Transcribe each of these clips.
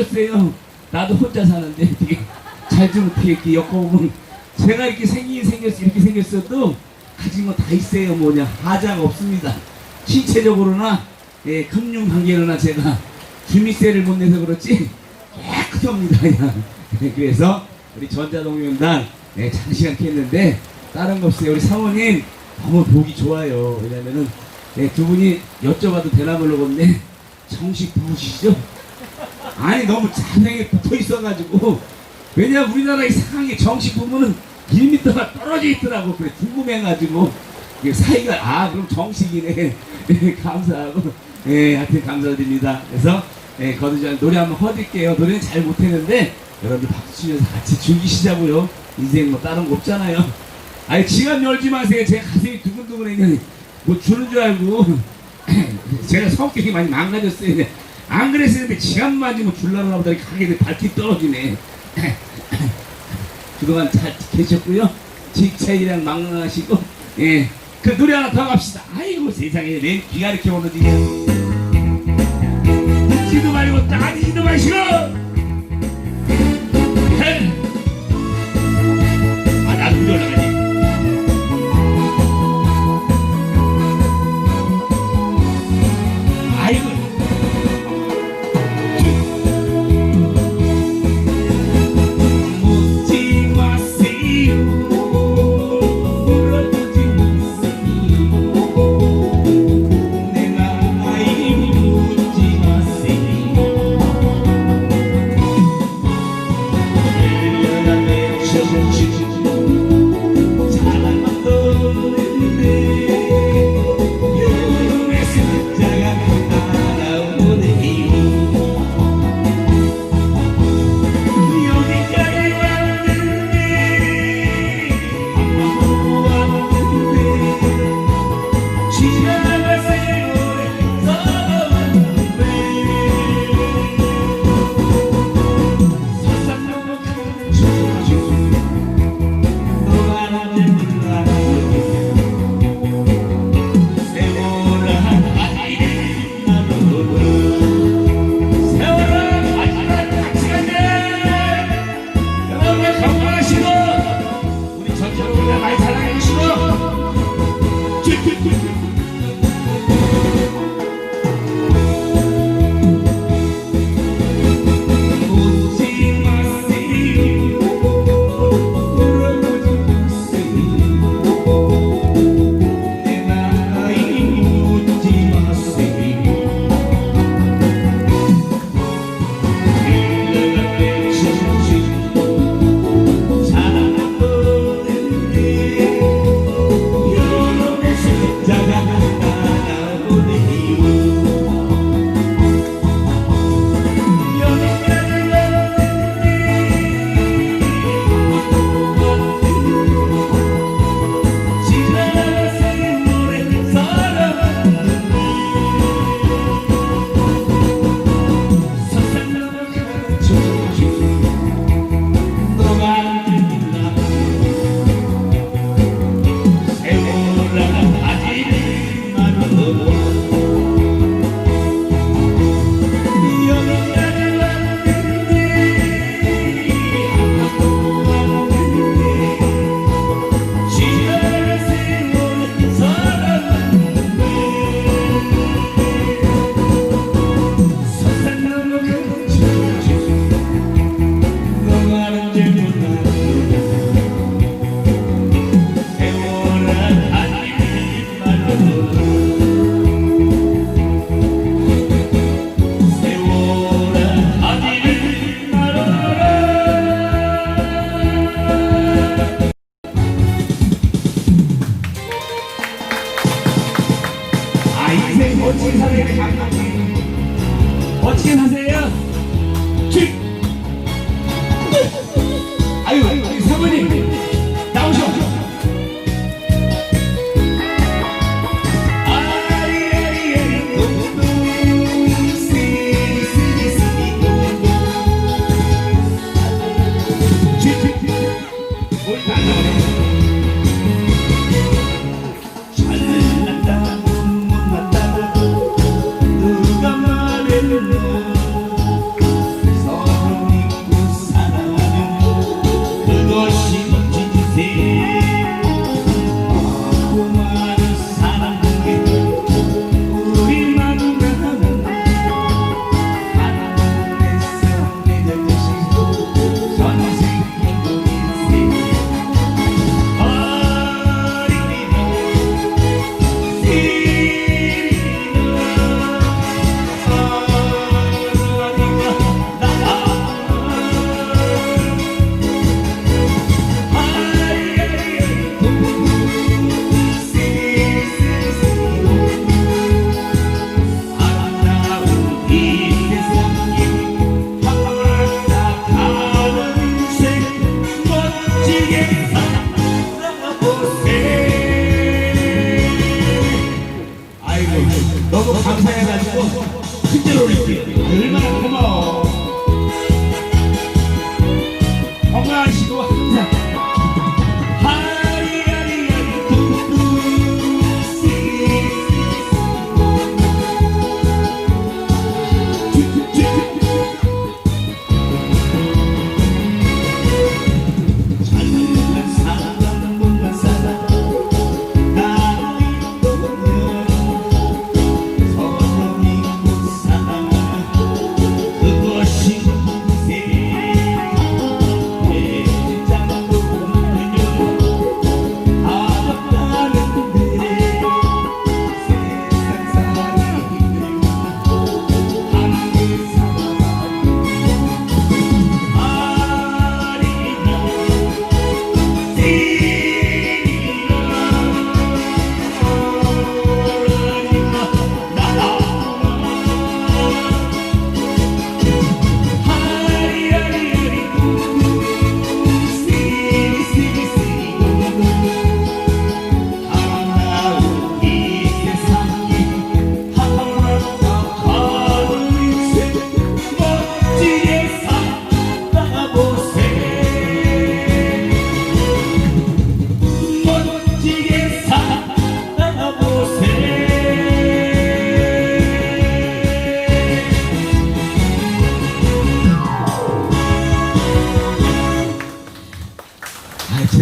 오셨어요. 나도 혼자 사는데 되게 잘 좀 어떻게 이렇게 엮어보면 제가 이렇게 생긴 생겼 이렇게 생겼어도 가진 거 다 있어요. 뭐냐 하자가 없습니다. 신체적으로나 예, 금융 관계로나 제가 주미세를 못 내서 그렇지 깨끗합니다. 그냥. 그래서 우리 전자동명단 예, 장시간 했는데 다른 거 없어요. 우리 사모님 너무 보기 좋아요. 왜냐면은 예, 두 분이 여쭤봐도 되나 모르겠는데 정식 부부시죠? 아니 너무 자상하게 붙어 있어가지고. 왜냐 우리나라 이상하게 정식 부부는 1m가 떨어져 있더라고. 그래 궁금해가지고. 사이가 아 그럼 정식이네. 예, 감사하고. 예 하여튼 감사드립니다. 그래서 예, 거두절 노래 한번 허드릴게요. 노래는 잘 못했는데 여러분들 박수 치면서 같이 즐기시자고요. 인생 뭐 다른 거 없잖아요. 아니 지갑 열지 마세요. 제 가슴이 두근두근해요. 뭐 주는 줄 알고. 제가 성격이 많이 망가졌어요 안 그랬었는데 지갑만 지뭐 줄라나 보다 가게 발티 떨어지네 그동안 잘 계셨고요. 직차이랑 망망하시고, 예. 그 노래 하나 더 갑시다. 아이고 세상에, 내 기가 이렇게 오는지. 웃지도 말고 따지 웃지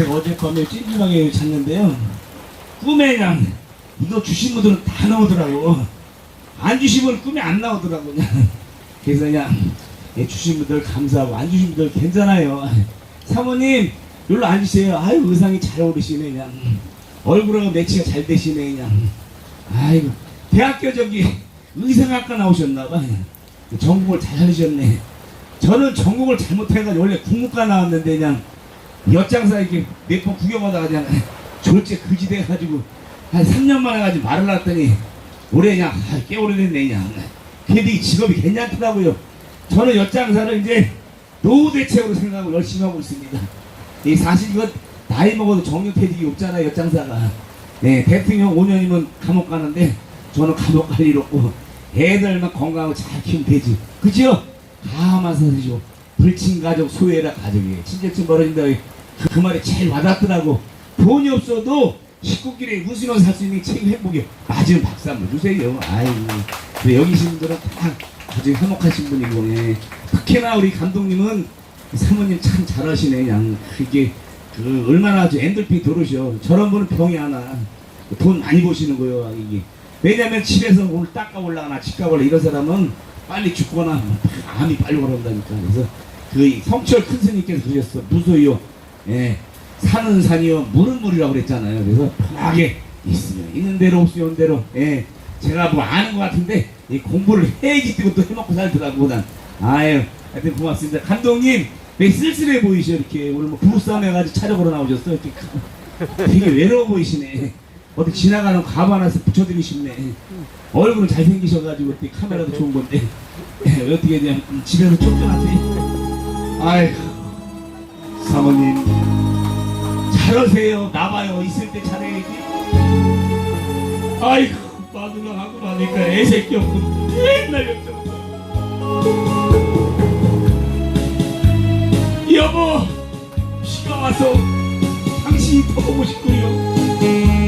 밤에 찜찜하게 잤는데요. 꿈에 그냥 이거 주신 분들은 다 나오더라고. 안 주신 분은 꿈에 안 나오더라고. 그냥. 그래서 그냥 예, 주신 분들 감사하고 안 주신 분들 괜찮아요. 사모님 여기로 앉으세요. 아유 의상이 잘 어울리시네 그냥. 얼굴하고 매치가 잘 되시네 그냥. 아이고 대학교 저기 의상학과 나오셨나봐. 전공을 잘 하셨네. 저는 전공을 잘못해가지고 원래 국문과 나왔는데 그냥 엿장사 이렇게 몇 번 구경하다가 그냥 졸제 그지 돼가지고 한 3년 만에 가지고 말을 놨더니 올해 그냥 아, 꽤 오래됐네 그냥. 근데 이 직업이 괜찮더라고요. 저는 엿장사를 이제 노후 대책으로 생각하고 열심히 하고 있습니다. 이 사실 이건 나이 먹어도 정년퇴직이 없잖아요 엿장사가. 네, 대통령 5년이면 감옥 가는데 저는 감옥 갈 일 없고 애들만 건강하고 잘 키우면 되지. 그죠? 가만 사시죠 불친 가족 소외라 가족이에요 친척층 벌어진다. 그, 그 말이 제일 와닿더라고. 돈이 없어도 식구끼리 웃으면서 살 수 있는 게 최고 행복이에요 맞으면 박수 한번 주세요. 아이고. 여기 계신 분들은 다 아주 행복하신 분이고 예. 특히나 우리 감독님은 사모님 참 잘하시네 그냥 그게 그 얼마나 아주 엔돌핀 도르셔. 저런 분은 병이 하나. 돈 많이 버시는 거예요 이게. 왜냐면 집에서 오늘 닦아 올라가나 집가 올라 이런 사람은 빨리 죽거나 암이 빨리 올라온다니까. 그래서 그 성철 큰 스님께서 그러셨어. 무소요. 예. 산은 산이요. 물은 물이라고 그랬잖아요. 그래서 편하게 있으면 있는 대로 없으면 대로. 예. 제가 뭐 아는 것 같은데 이 공부를 해야지 뜨고 또 해먹고 살더라고 난. 아유 하여튼 고맙습니다. 감독님 왜 쓸쓸해 보이셔? 이렇게 오늘 뭐 부부싸움 해가지고 촬영으로 나오셨어? 이렇게 되게 외로워 보이시네. 어디 지나가는 가방 하나씩 붙여드리고 싶네. 얼굴은 잘생기셔가지고 이렇게 카메라도 좋은 건데. 예, 어떻게 그냥 집에서 쫓겨나세요 아이고 사모님. 잘하세요. 나봐요. 있을 때 잘해야지. 아이고 마누라 하고 나니까 애새끼 없고 맨날 옆에서 여보 비가 와서 당신이 더 보고 싶고요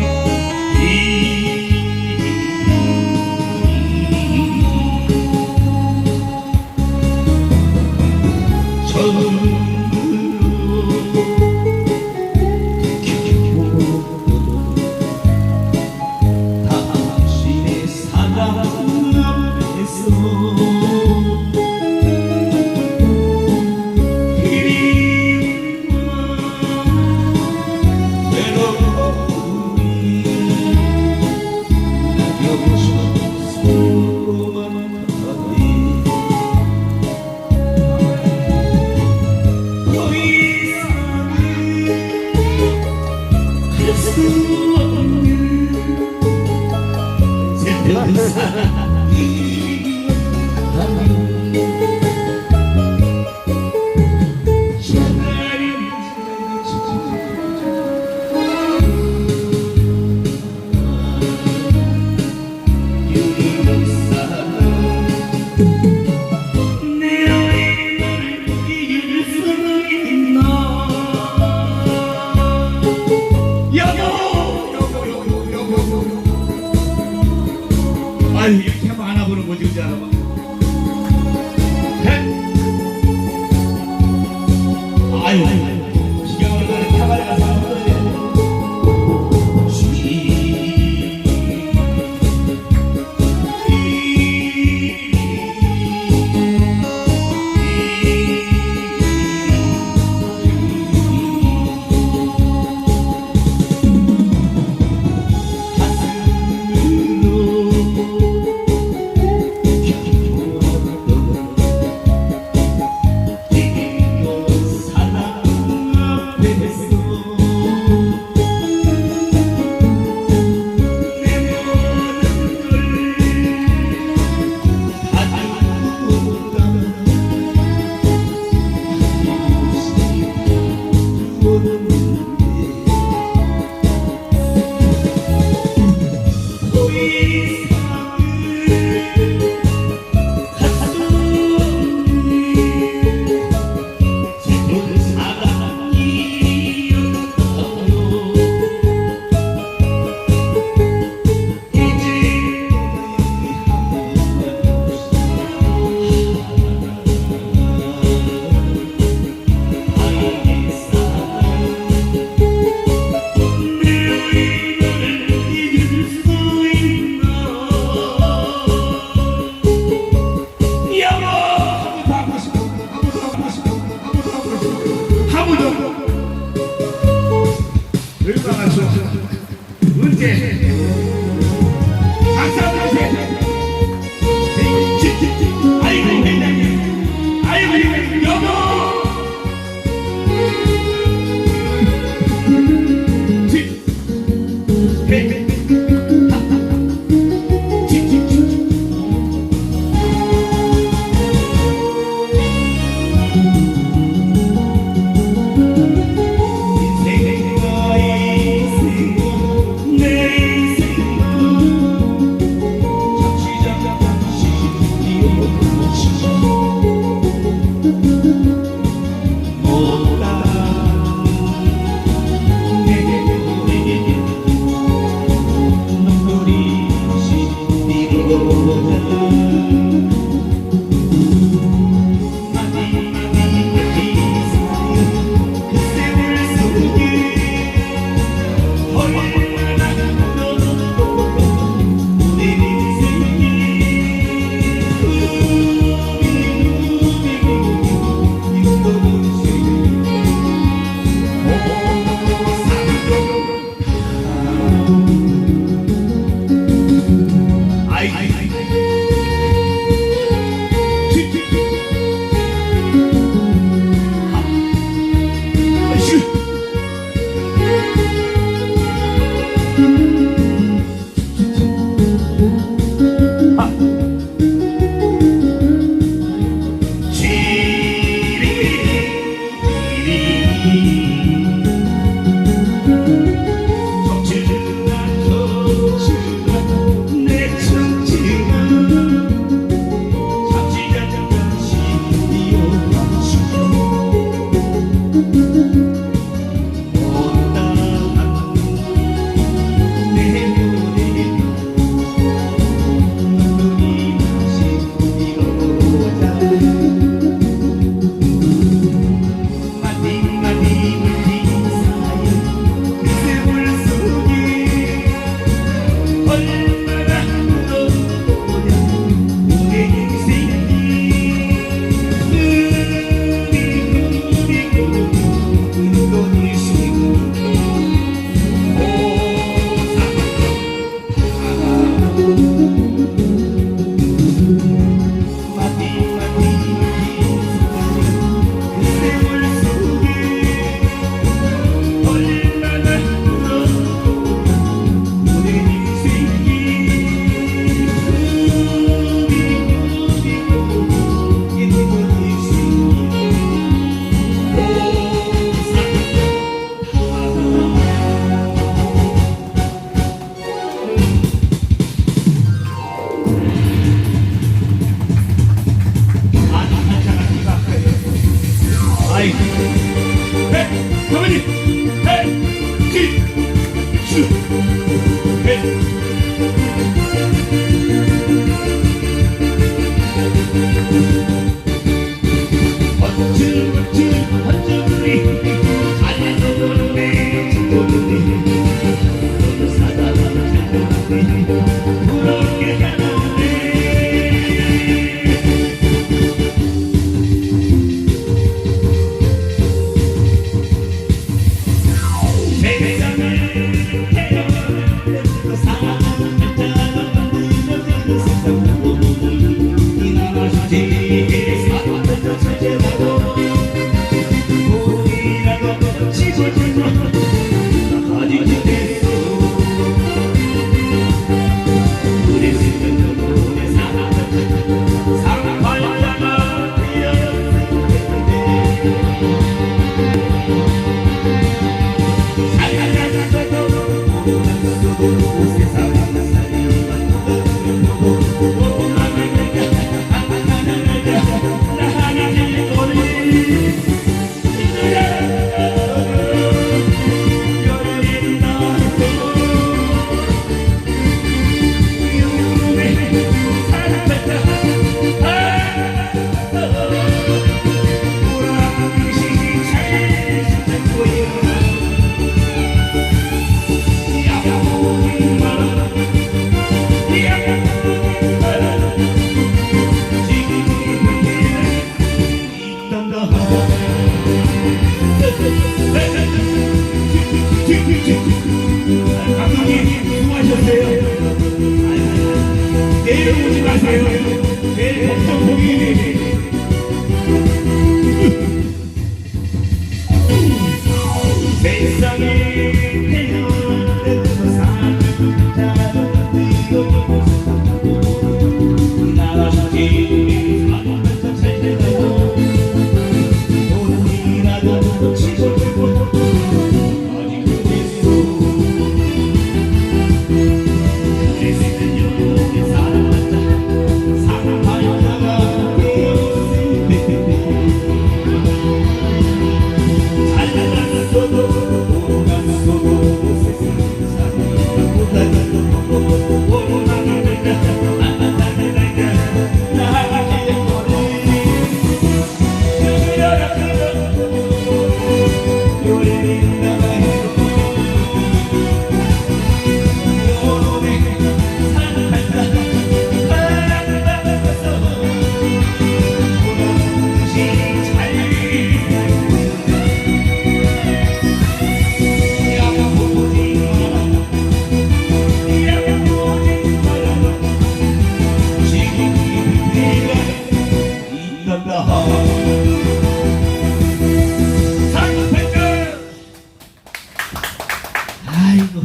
아이고.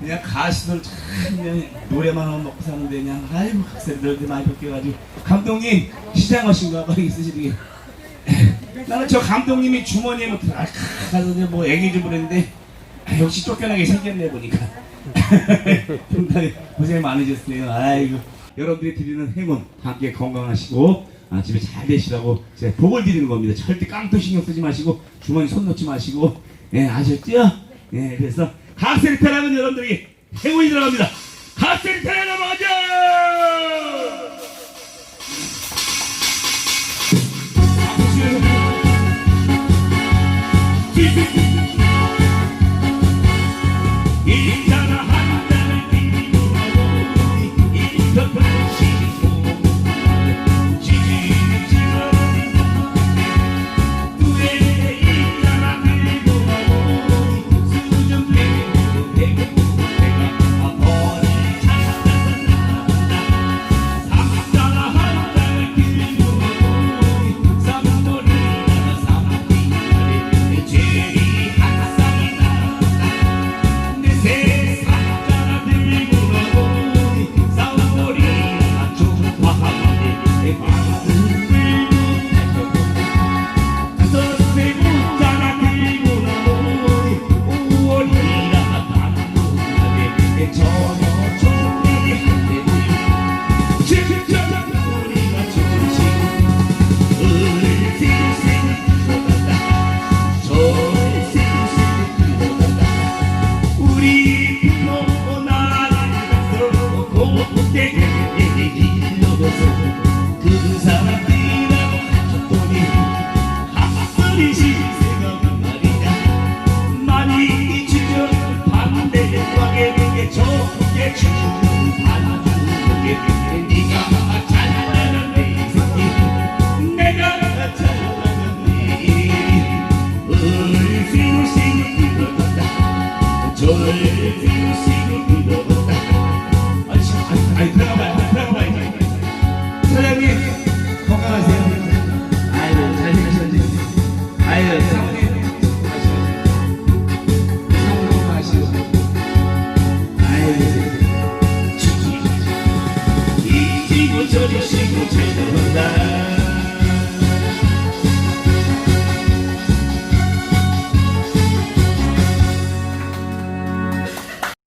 그냥 가수들 참 그냥 노래만 하면 먹고 사는데 그냥 아이고 학생들 이렇게 많이 벗겨가지고. 감독님 시장하신 가 봐 있으시더니 나는 저 감독님이 주머니에 뭐 들어 가서 이제 뭐 애기 좀 그랬는데 아, 역시 쫓겨나게 생겼네 보니까. 상당히 고생 많으셨어요. 아이고. 여러분들이 드리는 행운 함께 건강하시고 아, 집에 잘 되시라고 제가 복을 드리는 겁니다. 절대 깡통 신경 쓰지 마시고 주머니 손 놓지 마시고. 예 아셨죠? 예 그래서 각세리타라는 여러분들이 행운이 들어갑니다. 각세리타라 넘어가죠! 인사 들어간